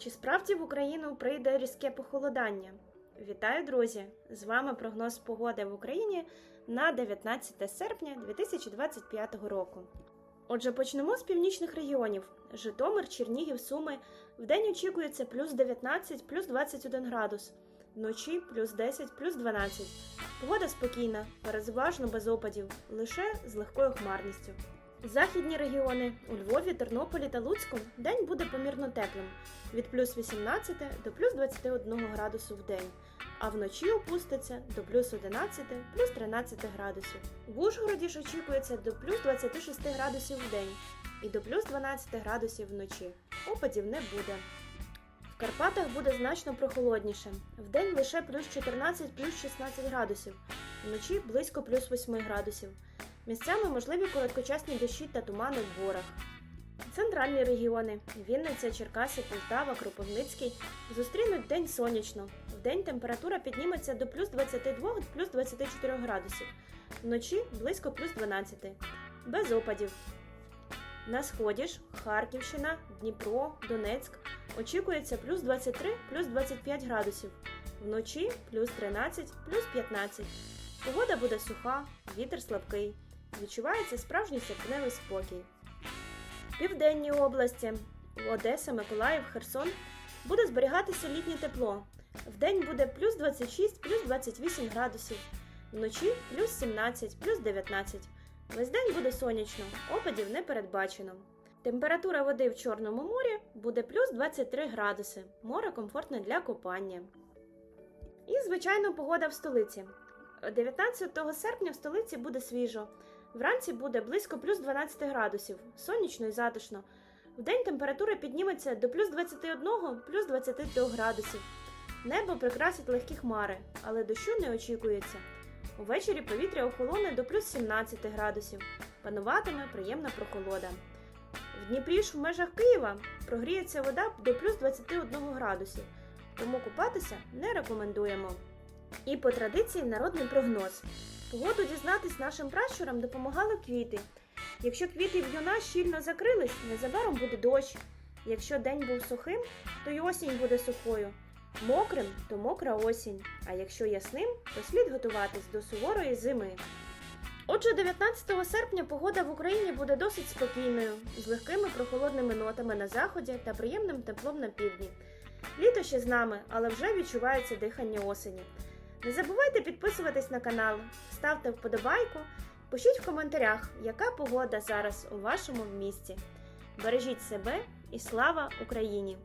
Чи справді в Україну прийде різке похолодання? Вітаю, друзі! З вами прогноз погоди в Україні на 19 серпня 2025 року. Отже, почнемо з північних регіонів: Житомир, Чернігів, Суми. Вдень очікується плюс 19, плюс 21 градус, вночі плюс 10, плюс 12. Погода спокійна, переважно без опадів, лише з легкою хмарністю. Західні регіони у Львові, Тернополі та Луцьку день буде помірно теплим від плюс 18 до плюс 21 градусу в день, а вночі опуститься до плюс 11, плюс 13 градусів. В Ужгороді ж очікується до плюс 26 градусів в день і до плюс 12 градусів вночі. Опадів не буде. В Карпатах буде значно прохолодніше. Вдень лише плюс 14, плюс 16 градусів, вночі близько плюс 8 градусів. Місцями можливі короткочасні дощі та тумани в горах. Центральні регіони Вінниця, Черкаси, Полтава, Кропивницький зустрінуть день сонячно. Вдень температура підніметься до плюс 22 плюс 24 градусів, вночі близько плюс 12, без опадів. На сході ж Харківщина, Дніпро, Донецьк очікується плюс 23 плюс 25 градусів, вночі плюс 13 плюс 15. Погода буде суха, вітер слабкий. Відчувається справжній серпневий спокій. Південні області Одеса, Миколаїв, Херсон буде зберігатися літнє тепло. Вдень буде плюс 26, плюс 28 градусів, вночі плюс 17, плюс 19. Весь день буде сонячно, опадів не передбачено. Температура води в Чорному морі буде плюс 23 градуси. Море комфортне для купання. І, звичайно, погода в столиці. 19 серпня в столиці буде свіжо. Вранці буде близько плюс 12 градусів, сонячно і затишно. Вдень температура підніметься до плюс 21, плюс 23 градусів. Небо прикрасить легкі хмари, але дощу не очікується. Увечері повітря охолоне до плюс 17 градусів. Пануватиме приємна прохолода. В Дніпрі ж в межах Києва прогріється вода до плюс 21 градусів, тому купатися не рекомендуємо. І по традиції народний прогноз. Погоду дізнатись нашим пращурам допомагали квіти. Якщо квіти в юна щільно закрились, незабаром буде дощ. Якщо день був сухим, то й осінь буде сухою. Мокрим, то мокра осінь. А якщо ясним, то слід готуватись до суворої зими. Отже, 19 серпня погода в Україні буде досить спокійною, з легкими прохолодними нотами на заході та приємним теплом на півдні. Літо ще з нами, але вже відчувається дихання осені. Не забувайте підписуватись на канал, ставте вподобайку, пишіть в коментарях, яка погода зараз у вашому місті. Бережіть себе і слава Україні!